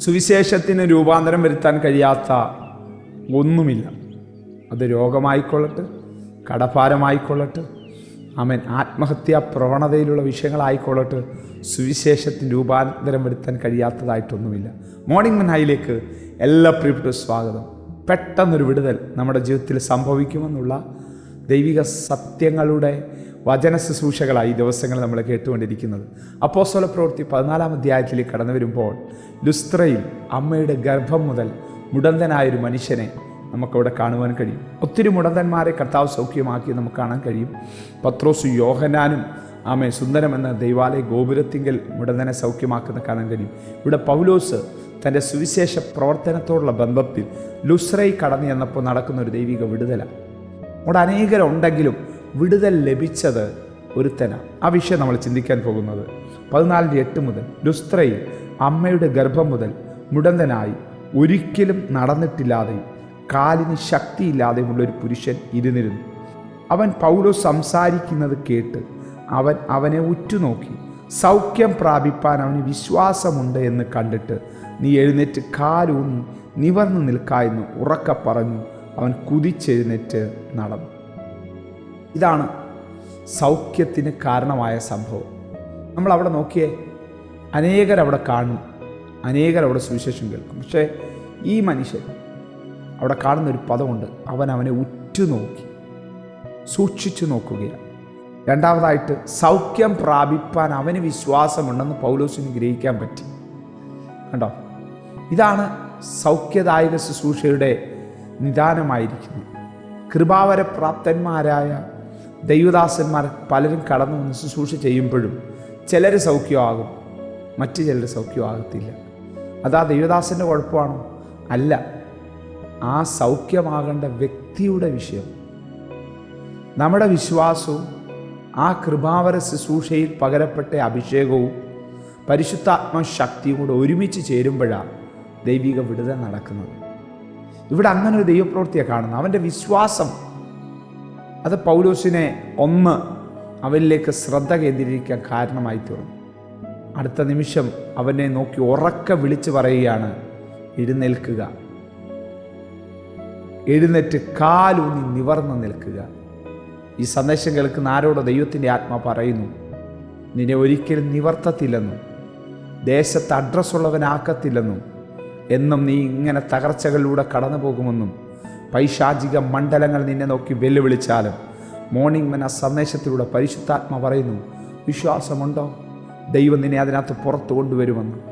സുവിശേഷത്തിന് രൂപാന്തരം വരുത്താൻ കഴിയാത്ത ഒന്നുമില്ല. അത് രോഗമായിക്കൊള്ളട്ടെ കടഭാരമായിക്കൊള്ളട്ടെ അവൻ ആത്മഹത്യാ പ്രവണതയിലുള്ള വിഷയങ്ങളായിക്കൊള്ളട്ടെ സുവിശേഷത്തിന് രൂപാന്തരം വരുത്താൻ കഴിയാത്തതായിട്ടൊന്നുമില്ല. മോർണിംഗ് മനായിലേക്ക് എല്ലാ പ്രിയപ്പെട്ട സ്വാഗതം. പെട്ടെന്നൊരു വിടുതൽ നമ്മുടെ ജീവിതത്തിൽ സംഭവിക്കുമെന്നുള്ള ദൈവിക സത്യങ്ങളുടെ വചന ശുശ്രൂഷകളായി ദിവസങ്ങൾ നമ്മൾ കേട്ടുകൊണ്ടിരിക്കുന്നത്. അപ്പോസ്തല പ്രവൃത്തി പതിനാലാം അധ്യായത്തിലേക്ക് കടന്നു വരുമ്പോൾ ലുസ്ത്രയിൽ അമ്മയുടെ ഗർഭം മുതൽ മുടന്തനായൊരു മനുഷ്യനെ നമുക്കവിടെ കാണുവാൻ കഴിയും. ഒത്തിരി മുടന്തന്മാരെ കർത്താവ് സൗഖ്യമാക്കി നമുക്ക് കാണാൻ കഴിയും. പത്രോസ് യോഹനാനും ആമേ സുന്ദരമെന്ന ദൈവാലയ ഗോപുരത്തിങ്കൽ മുടന്തനെ സൗഖ്യമാക്കുന്ന കാണാൻ കഴിയും. ഇവിടെ പൗലോസ് തന്റെ സുവിശേഷ പ്രവർത്തനത്തോടുള്ള ബന്ധത്തിൽ ലുസ്രൈ കടന്നു ചെന്നപ്പോൾ നടക്കുന്ന ഒരു ദൈവിക വിടുതല. അവിടെ അനേകരുണ്ടെങ്കിലും വിടുതൽ ലഭിച്ചത് ഒരുത്തനാണ്. ആ വിഷയം നമ്മൾ ചിന്തിക്കാൻ പോകുന്നത്. പതിനാലിന്റെ എട്ട് മുതൽ ലുസ്ത്രയിൽ അമ്മയുടെ ഗർഭം മുതൽ മുടന്തനായി ഒരിക്കലും നടന്നിട്ടില്ലാതെയും കാലിന് ശക്തിയില്ലാതെയുമുള്ള ഒരു പുരുഷൻ ഇരുന്നിരുന്നു. അവൻ പൗലോ സംസാരിക്കുന്നത് കേട്ട് അവൻ അവനെ ഉറ്റുനോക്കി സൗഖ്യം പ്രാപിപ്പാൻ അവന് വിശ്വാസമുണ്ട് എന്ന് കണ്ടിട്ട് നീ എഴുന്നേറ്റ് കാലൂന്നി നിവർന്നു നിൽക്കായെന്ന് ഉറക്ക പറഞ്ഞു. അവൻ കുതിച്ചെഴുന്നേറ്റ് നടന്നു. ഇതാണ് സൗഖ്യത്തിന് കാരണമായ സംഭവം. നമ്മൾ അവിടെ നോക്കിയേ അനേകരവിടെ കാണും അനേകരവിടെ സുവിശേഷം കേൾക്കും. പക്ഷേ ഈ മനുഷ്യൻ അവിടെ കാണുന്ന ഒരു പദമുണ്ട് അവൻ അവനെ ഉറ്റുനോക്കി സൂക്ഷിച്ചു നോക്കുകയാണ്. രണ്ടാമതായിട്ട് സൗഖ്യം പ്രാപിപ്പാൻ അവന് വിശ്വാസമുണ്ടെന്ന് പൗലോസിന് ഗ്രഹിക്കാൻ പറ്റി. കണ്ടോ? ഇതാണ് സൗഖ്യദായക ശുശ്രൂഷയുടെ നിദാനമായിരിക്കുന്നത്. കൃപാവര പ്രാപ്തന്മാരായ ദൈവദാസന്മാർ പലരും കടന്നു വന്ന് ശുശ്രൂഷ ചെയ്യുമ്പോഴും ചിലർ സൗഖ്യമാകും മറ്റു ചിലർ സൗഖ്യമാകത്തില്ല. അതാ ദൈവദാസന്റെ കുഴപ്പമാണോ? അല്ല. ആ സൗഖ്യമാകേണ്ട വ്യക്തിയുടെ വിഷയം. നമ്മുടെ വിശ്വാസവും ആ കൃപാവര ശുശ്രൂഷയിൽ പകരപ്പെട്ട അഭിഷേകവും പരിശുദ്ധാത്മ ശക്തിയും കൂടെ ഒരുമിച്ച് ചേരുമ്പോഴാണ് ദൈവിക വിടുതൽ നടക്കുന്നത്. ഇവിടെ അങ്ങനെ ഒരു ദൈവപ്രവൃത്തിയാണ് കാണുന്നത്. അവന്റെ വിശ്വാസം അത് പൗലോസിനെ ഒന്ന് അവനിലേക്ക് ശ്രദ്ധ കേന്ദ്രീകരിക്കാൻ കാരണമായി തീർന്നു. അടുത്ത നിമിഷം അവനെ നോക്കി ഉറക്കെ വിളിച്ചു പറയുകയാണ് എഴുന്നേൽക്കുക. എഴുന്നേറ്റ് കാലൂന്നി നിവർന്ന് നിൽക്കുക. ഈ സന്ദേശം കേൾക്കുന്ന ആരോട് ദൈവത്തിന്റെ ആത്മ പറയുന്നു നിന്നെ ഒരിക്കലും നിവർത്തത്തില്ലെന്നും ദേശത്ത് അഡ്രസ്സുള്ളവനാക്കത്തില്ലെന്നും എന്നും നീ ഇങ്ങനെ തകർച്ചകളിലൂടെ കടന്നു പോകുമെന്നും പൈശാചിക മണ്ഡലങ്ങൾ നിന്നെ നോക്കി വെല്ലുവിളിച്ചാലും മോർണിംഗ് മന സന്ദേശത്തിലൂടെ പരിശുദ്ധാത്മ പറയുന്നു വിശ്വാസമുണ്ടോ? ദൈവം നിന്നെ അതിനകത്ത് പുറത്തു കൊണ്ടുവരുമെന്നും.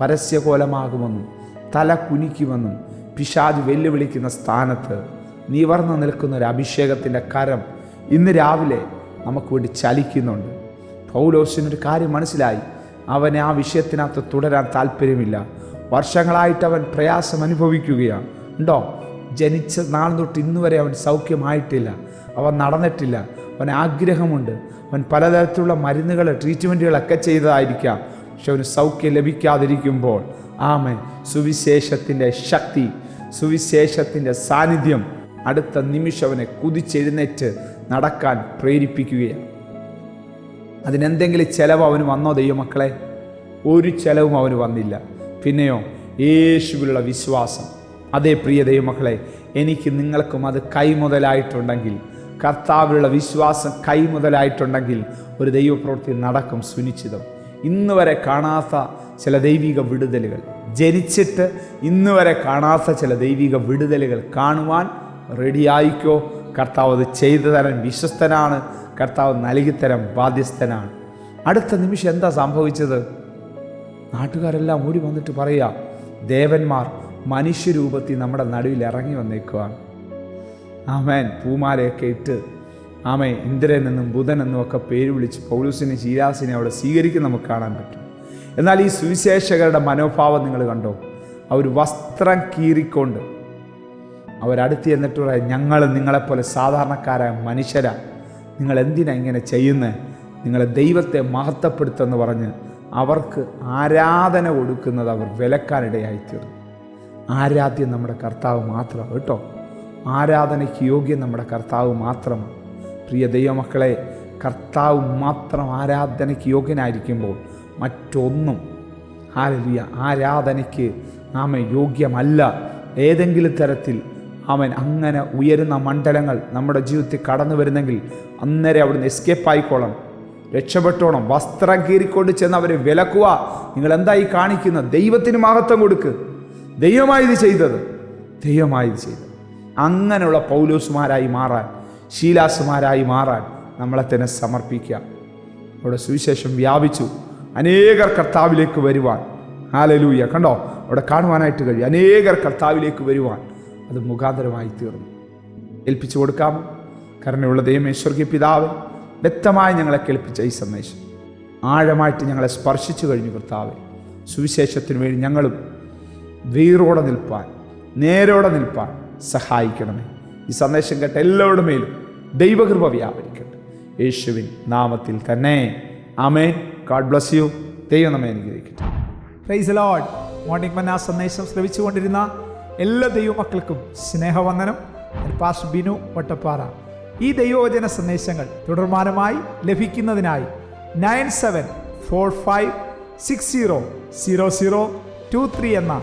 പരസ്യകോലമാകുമെന്നും തല കുനിക്കുമെന്നും പിശാജ് വെല്ലുവിളിക്കുന്ന സ്ഥാനത്ത് നിവർന്നു നിൽക്കുന്ന ഒരു അഭിഷേകത്തിന്റെ കരം ഇന്ന് രാവിലെ നമുക്ക് വേണ്ടി ചലിക്കുന്നുണ്ട്. പൗലോസിനൊരു കാര്യം മനസ്സിലായി. അവന് ആ വിഷയത്തിനകത്ത് തുടരാൻ താല്പര്യമില്ല. വർഷങ്ങളായിട്ട് അവൻ പ്രയാസം അനുഭവിക്കുകയാണ്. ഉണ്ടോ? ജനിച്ച നാൾ തൊട്ട് ഇന്ന് വരെ അവൻ സൗഖ്യമായിട്ടില്ല. അവൻ നടന്നിട്ടില്ല. അവൻ ആഗ്രഹമുണ്ട്. അവൻ പലതരത്തിലുള്ള മരുന്നുകൾ ട്രീറ്റ്മെന്റുകളൊക്കെ ചെയ്തതായിരിക്കാം. പക്ഷെ അവന് സൗഖ്യം ലഭിക്കാതിരിക്കുമ്പോൾ ആമേ സുവിശേഷത്തിന്റെ ശക്തി സുവിശേഷത്തിന്റെ സാന്നിധ്യം അടുത്ത നിമിഷം അവനെ കുതിച്ചെഴുന്നേറ്റ് നടക്കാൻ പ്രേരിപ്പിക്കുകയാണ്. അതിനെന്തെങ്കിലും ചിലവ് അവന് വന്നോ ദൈവമക്കളെ? ഒരു ചിലവും അവന് വന്നില്ല. പിന്നെയോ യേശുവിലുള്ള വിശ്വാസം. അതേ പ്രിയ ദൈവമക്കളെ എനിക്ക് നിങ്ങൾക്കും അത് കൈമുതലായിട്ടുണ്ടെങ്കിൽ കർത്താവിലുള്ള വിശ്വാസം കൈമുതലായിട്ടുണ്ടെങ്കിൽ ഒരു ദൈവപ്രവൃത്തി നടക്കും സുനിശ്ചിതം. ഇന്ന് വരെ കാണാത്ത ചില ദൈവിക വിടുതലുകൾ ജനിച്ചിട്ട് ഇന്ന് വരെ കാണാത്ത ചില ദൈവിക വിടുതലുകൾ കാണുവാൻ റെഡിയായിക്കോ കർത്താവ് അത് ചെയ്തു തരാൻ വിശ്വസ്തനാണ്. കർത്താവ് നൽകിത്തരാൻ ബാധ്യസ്ഥനാണ്. അടുത്ത നിമിഷം എന്താ സംഭവിച്ചത്? നാട്ടുകാരെല്ലാം ഓടി വന്നിട്ട് പറയുക ദേവന്മാർ മനുഷ്യരൂപത്തിൽ നമ്മുടെ നടുവിൽ ഇറങ്ങി വന്നേക്കുവാണ് ആമേൻ. പൂമാലയൊക്കെ ഇട്ട് ആമേ ഇന്ദ്രൻ എന്നും ബുധൻ എന്നും ഒക്കെ പേര് വിളിച്ച് പൗലൂസിനെ ശീലാസിനെ അവിടെ സ്വീകരിക്കുന്ന നമുക്ക് കാണാൻ പറ്റും. എന്നാൽ ഈ സുവിശേഷകരുടെ മനോഭാവം നിങ്ങൾ കണ്ടോ? അവർ വസ്ത്രം കീറിക്കൊണ്ട് അവരടുത്ത് ചെന്നിട്ട് പറയാം ഞങ്ങൾ നിങ്ങളെപ്പോലെ സാധാരണക്കാരായ മനുഷ്യരാ. നിങ്ങൾ എന്തിനാ ഇങ്ങനെ ചെയ്യുന്നത് നിങ്ങളെ ദൈവത്തെ മഹത്വപ്പെടുത്തെന്ന് പറഞ്ഞ് അവർക്ക് ആരാധന കൊടുക്കുന്നത് അവർ വിലക്കാനിടയായിത്തീർന്നു. ആരാധ്യം നമ്മുടെ കർത്താവ് മാത്രമാണ് കേട്ടോ? ആരാധനയ്ക്ക് യോഗ്യം നമ്മുടെ കർത്താവ് മാത്രമാണ് പ്രിയ ദൈവമക്കളെ കർത്താവ് മാത്രം ആരാധനയ്ക്ക് യോഗ്യനായിരിക്കുമ്പോൾ മറ്റൊന്നും ഹാലലിയ ആരാധനയ്ക്ക് നാമ യോഗ്യമല്ല. ഏതെങ്കിലും തരത്തിൽ അവൻ അങ്ങനെ ഉയരുന്ന മണ്ഡലങ്ങൾ നമ്മുടെ ജീവിതത്തിൽ കടന്നു വരുന്നെങ്കിൽ അന്നേരം അവിടുന്ന് എസ്കേപ്പ് ആയിക്കോളണം. രക്ഷപ്പെട്ടോണം. വസ്ത്രം കീറിക്കൊണ്ട് ചെന്ന് അവരെ വിലക്കുക. നിങ്ങൾ എന്തായി കാണിക്കുന്ന? ദൈവത്തിന് മഹത്വം കൊടുക്ക്. ദൈവമായി ഇത് ചെയ്തത്. ദൈവമായി ഇത് ചെയ്തത്. അങ്ങനെയുള്ള പൗലോസുമാരായി മാറാൻ ശീലാസുമാരായി മാറാൻ നമ്മളെ തന്നെ സമർപ്പിക്കുക. അവിടെ സുവിശേഷം വ്യാപിച്ചു. അനേകർ കർത്താവിലേക്ക് വരുവാൻ. ഹാലലൂയ കണ്ടോ? അവിടെ കാണുവാനായിട്ട് കഴിയും. അനേകർ കർത്താവിലേക്ക് വരുവാൻ. അത് മുഖാന്തരമായി തീർന്നു. ഏൽപ്പിച്ചു കൊടുക്കാമോ? കരുണയുള്ള ദൈവമേശ്വർഗീയ പിതാവ് വ്യക്തമായി ഞങ്ങളെ കേൾപ്പിച്ച ഈ സന്ദേശം. ആഴമായിട്ട് ഞങ്ങളെ സ്പർശിച്ചു കഴിഞ്ഞു കർത്താവ്. സുവിശേഷത്തിനു വേണ്ടി ഞങ്ങളും വീറോടെ നിൽപ്പാൻ നേരോടെ നിൽപ്പാൻ സഹായിക്കണമേ. ഈ സന്ദേശം കേട്ട എല്ലാവരുടെ മേലും ദൈവകൃപ വ്യാപരിക്കട്ടെ. യേശുവിൻ നാമത്തിൽ തന്നെ. ആമേൻ. ഗാഡ് ബ്ലസ് യു ദൈവം നമ്മെ അനുഗ്രഹിക്കട്ടെ. പ്രൈസ് ലോഡ് മോർണിംഗ് മന്ന സന്ദേശം ശ്രവിച്ചുകൊണ്ടിരുന്ന എല്ലാ ദൈവമക്കൾക്കും സ്നേഹവന്ദനം. പാസ് ബിനു വട്ടപ്പാറ. ഈ ദൈവവചന സന്ദേശങ്ങൾ തുടർമാനമായി ലഭിക്കുന്നതിനായി nine seven four five six zero zero zero two three എന്ന